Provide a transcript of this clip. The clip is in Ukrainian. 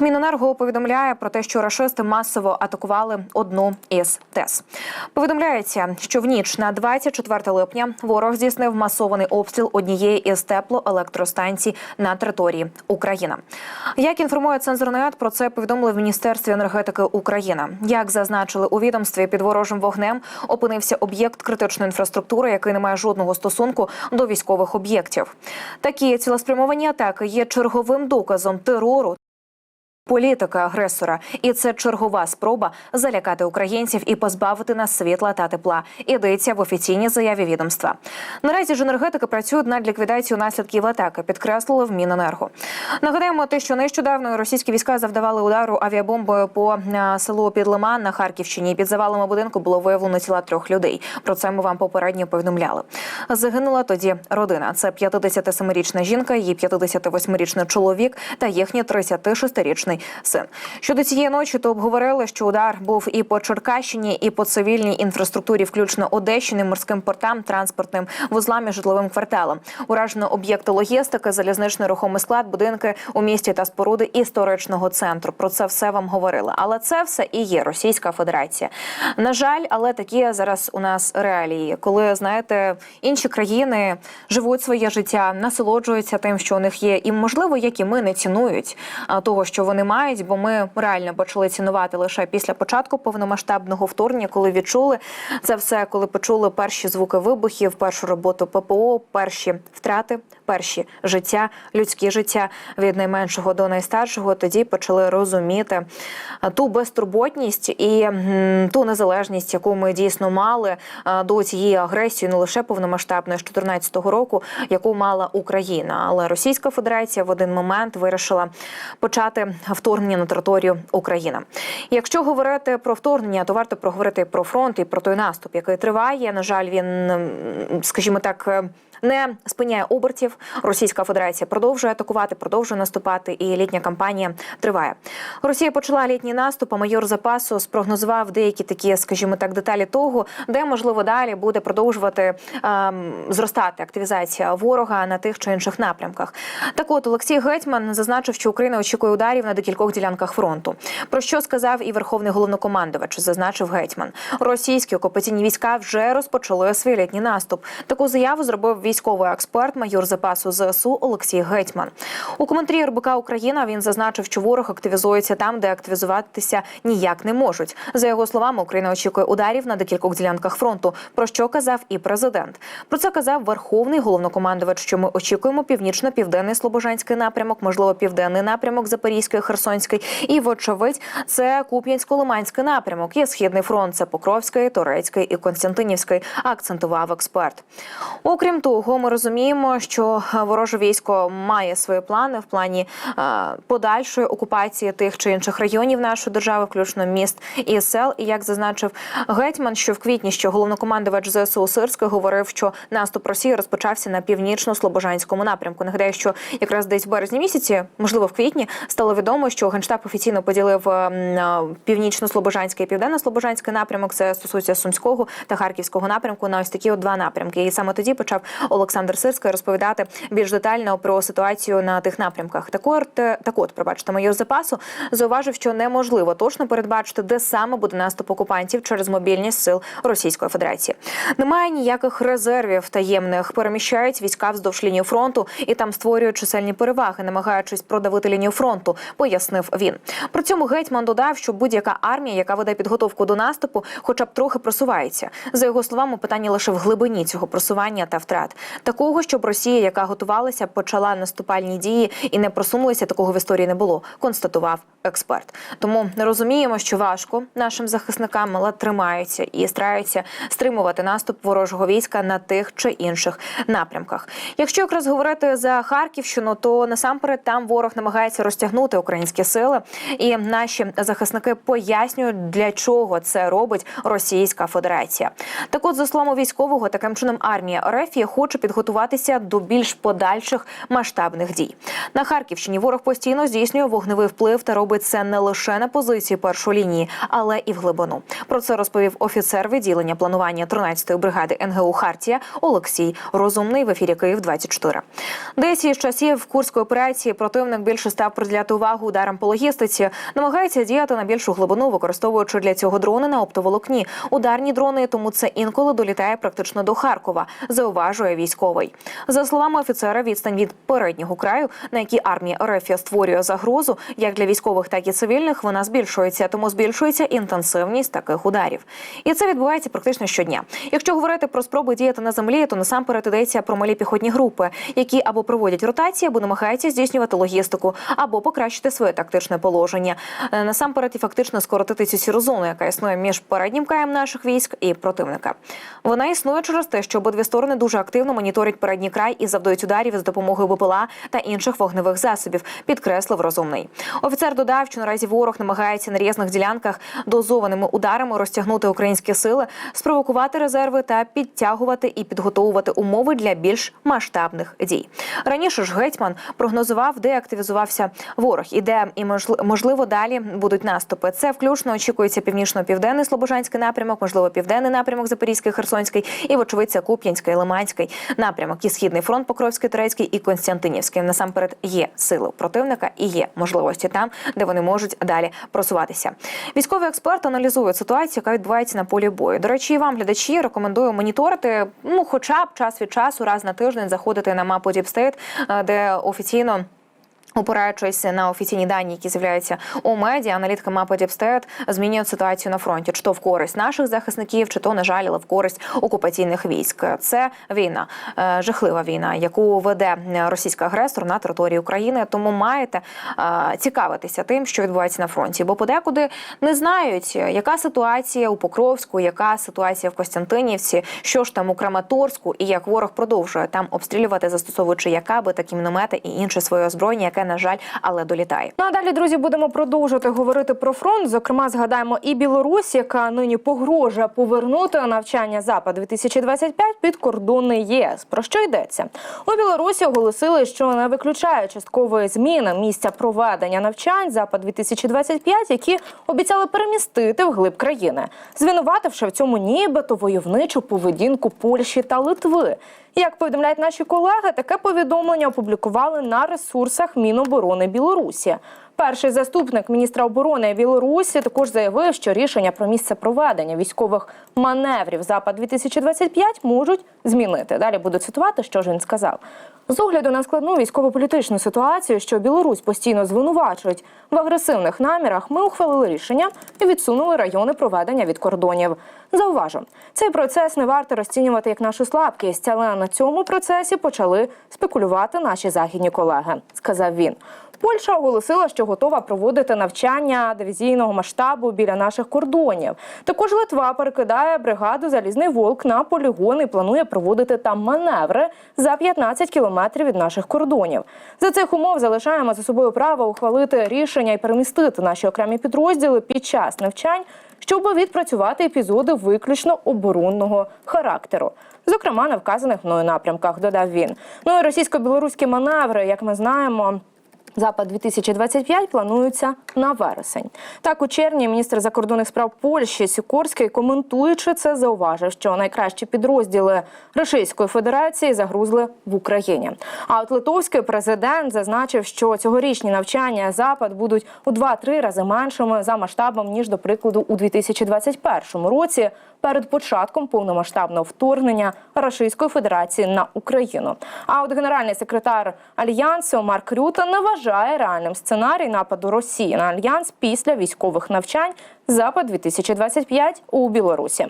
Міненерго повідомляє про те, що рашисти масово атакували одну із ТЕС. Повідомляється, що в ніч на 24 липня ворог здійснив масований обстріл однієї із теплоелектростанцій на території України. Як інформує цензорнет, про це повідомили в міністерстві енергетики України. Як зазначили у відомстві, під ворожим вогнем опинився об'єкт критичної інфраструктури, який не має жодного стосунку до військових об'єктів. Такі цілеспрямовані атаки є черговим доказом терору політики агресора, і це чергова спроба залякати українців і позбавити нас світла та тепла. Ідеться в офіційній заяві відомства. Наразі ж енергетики працюють над ліквідацією наслідків атаки. Підкреслили в Міненерго. Нагадаємо, те, що нещодавно російські війська завдавали удару авіабомбою по е, селу Підлиман на Харківщині. Під завалами будинку було виявлено тіла трьох людей. Про це ми вам попередньо повідомляли. Загинула тоді родина. Це 57-річна жінка, її 58-річний чоловік та їхній 36-річний син. Щодо цієї ночі, то обговорили, що удар був і по Черкащині, і по цивільній інфраструктурі, включно Одещини, морським портам, транспортним вузлам і житловим кварталам. Уражено об'єкти логістики, залізничний рухомий склад, будинки у місті та споруди історичного центру. Про це все вам говорили. Але це все і є Російська Федерація. На жаль, але такі зараз у нас реалії, коли знаєте, інші країни живуть своє життя, насолоджуються тим, що у них є, і можливо, як і ми не цінують того, що вони мають, бо ми реально почали цінувати лише після початку повномасштабного вторгнення, коли відчули це все, коли почули перші звуки вибухів, першу роботу ППО, перші втрати, перші життя, людські життя від найменшого до найстаршого. Тоді почали розуміти ту безтурботність і ту незалежність, яку ми дійсно мали до цієї агресії, не лише повномасштабної з 2014 року, яку мала Україна, але Російська Федерація в один момент вирішила почати вторгнення на територію України. Якщо говорити про вторгнення, то варто проговорити про фронт і про той наступ, який триває. На жаль, він, скажімо так. Не спиняє обертів. Російська Федерація продовжує атакувати, продовжує наступати, і літня кампанія триває. Росія почала літній наступ. а Майор запасу спрогнозував деякі такі, скажімо так, деталі того, де можливо далі буде продовжувати ем, зростати активізація ворога на тих чи інших напрямках. Так, от Олексій Гетьман зазначив, що Україна очікує ударів на декількох ділянках фронту. Про що сказав і верховний головнокомандувач, зазначив гетьман. Російські окупаційні війська вже розпочали свій літній наступ. Таку заяву зробив військовий експерт, майор запасу ЗСУ Олексій Гетьман. У коментарі РБК Україна він зазначив, що ворог активізується там, де активізуватися ніяк не можуть. За його словами, Україна очікує ударів на декількох ділянках фронту. Про що казав і президент. Про це казав верховний головнокомандувач. Що ми очікуємо північно-південний Слобожанський напрямок, можливо, південний напрямок Запорізький, Херсонський, і вочевидь, це Куп'янсько-Лиманський напрямок. Є східний фронт, це Покровський, Турецький і Константинівський. Акцентував експерт. Окрім того, ми розуміємо, що вороже військо має свої плани в плані е, подальшої окупації тих чи інших районів нашої держави, включно міст і сел. І як зазначив гетьман, що в квітні що головнокомандувач ЗСУ Сирський говорив, що наступ Росії розпочався на північно-слобожанському напрямку. Нагадаю, що якраз десь в березні місяці, можливо, в квітні, стало відомо, що генштаб офіційно поділив е, північно-слобожанський і південно-слобожанський напрямок. Це стосується сумського та харківського напрямку на ось такі от два напрямки. І саме тоді почав Олександр Сирський розповідати більш детально про ситуацію на тих напрямках. Так от, так от, пробачте, майор запасу зауважив, що неможливо точно передбачити, де саме буде наступ окупантів через мобільність сил Російської Федерації. Немає ніяких резервів таємних. Переміщають війська вздовж лінії фронту і там створюють чисельні переваги, намагаючись продавити лінію фронту, пояснив він. При цьому гетьман додав, що будь-яка армія, яка веде підготовку до наступу, хоча б трохи просувається. За його словами, питання лише в глибині цього просування та втрат. Такого, щоб Росія, яка готувалася, почала наступальні дії і не просунулася, такого в історії не було. Констатував експерт. Тому розуміємо, що важко нашим захисникам, але тримаються і стараються стримувати наступ ворожого війська на тих чи інших напрямках. Якщо якраз говорити за Харківщину, то насамперед там ворог намагається розтягнути українські сили, і наші захисники пояснюють, для чого це робить Російська Федерація. Так, от за словами військового, таким чином армія РФ хоче підготуватися до більш подальших масштабних дій. На Харківщині ворог постійно здійснює вогневий вплив та робить це не лише на позиції першої лінії, але і в глибину. Про це розповів офіцер відділення планування 13-ї бригади НГУ Хартія Олексій Розумний в ефірі Київ 24 Десь із часів курської операції противник більше став приділяти увагу ударам по логістиці, намагається діяти на більшу глибину, використовуючи для цього дрони на оптоволокні. Ударні дрони, тому це інколи долітає практично до Харкова. Зауважує військовий. За словами офіцера, відстань від переднього краю, на якій армія РФ створює загрозу, як для військових, так і цивільних, вона збільшується, тому збільшується інтенсивність таких ударів. І це відбувається практично щодня. Якщо говорити про спроби діяти на землі, то насамперед йдеться про малі піхотні групи, які або проводять ротації, або намагаються здійснювати логістику, або покращити своє тактичне положення. Е, Насамперед і фактично скоротити цю сіру зону, яка існує між переднім краєм наших військ і противника. Вона існує через те, що обидві сторони дуже активно моніторять передній край і завдають ударів з допомогою БПЛА та інших вогневих засобів. Підкреслив розумний. Офіцер додав, що наразі ворог намагається на різних ділянках дозованими ударами розтягнути українські сили, спровокувати резерви та підтягувати і підготовувати умови для більш масштабних дій. Раніше ж гетьман прогнозував, де активізувався ворог і де і можли- можливо далі будуть наступи. Це включно очікується північно-південний Слобожанський напрямок, можливо, південний напрямок Запорізький, Херсонський і вочевидь це Куп'янський, Лиманський напрямок і східний фронт Покровський, Турецький і Константинівський. Насамперед є сили противника і є можливості там, де вони можуть далі просуватися. Військовий експерт аналізує ситуацію, яка відбувається на полі бою. До речі, і вам глядачі рекомендую моніторити, ну хоча б час від часу, раз на тиждень заходити на мапу Діпстейт, де офіційно. Опираючись на офіційні дані, які з'являються у медіа, аналітика мапи Діпстет змінюють ситуацію на фронті, чи то в користь наших захисників, чи то на жаль, але в користь окупаційних військ. Це війна, е, жахлива війна, яку веде російський агресор на території України. Тому маєте е, цікавитися тим, що відбувається на фронті, бо подекуди не знають, яка ситуація у Покровську, яка ситуація в Костянтинівці, що ж там у Краматорську, і як ворог продовжує там обстрілювати, застосовуючи якаби такі міномети і інше своє озброєння, яке на жаль, але долітає. Ну а далі, друзі, будемо продовжувати говорити про фронт. Зокрема, згадаємо і Білорусь, яка нині погрожує повернути навчання запад 2025 під кордони ЄС. Про що йдеться? У Білорусі оголосили, що не виключають часткової зміни місця проведення навчань запад 2025 які обіцяли перемістити вглиб країни, звинувативши в цьому нібито войовничу поведінку Польщі та Литви. Як повідомляють наші колеги, таке повідомлення опублікували на ресурсах Міноборони Білорусі. Перший заступник міністра оборони Білорусі також заявив, що рішення про місце проведення військових маневрів запад 2025 можуть змінити. Далі буду цитувати, що ж він сказав. З огляду на складну військово-політичну ситуацію, що Білорусь постійно звинувачують в агресивних намірах, ми ухвалили рішення і відсунули райони проведення від кордонів. Зауважу, цей процес не варто розцінювати як нашу слабкість, але на цьому процесі почали спекулювати наші західні колеги, сказав він. Польща оголосила, що готова проводити навчання дивізійного масштабу біля наших кордонів. Також Литва перекидає бригаду Залізний Волк на полігон і планує проводити там маневри за 15 кілометрів від наших кордонів. За цих умов залишаємо за собою право ухвалити рішення і перемістити наші окремі підрозділи під час навчань, щоб відпрацювати епізоди виключно оборонного характеру. Зокрема, на вказаних мною напрямках, додав він. Ну і російсько-білоруські маневри, як ми знаємо. Запад 2025 планується на вересень. Так, у червні міністр закордонних справ Польщі Сікорський, коментуючи це, зауважив, що найкращі підрозділи Російської Федерації загрузли в Україні. А от литовський президент зазначив, що цьогорічні навчання запад будуть у 2-3 рази меншими за масштабом ніж, до прикладу, у 2021 році. Перед початком повномасштабного вторгнення Російської Федерації на Україну. А от генеральний секретар альянсу Марк Рюта не вважає реальним сценарій нападу Росії на альянс після військових навчань Запад 2025 у Білорусі.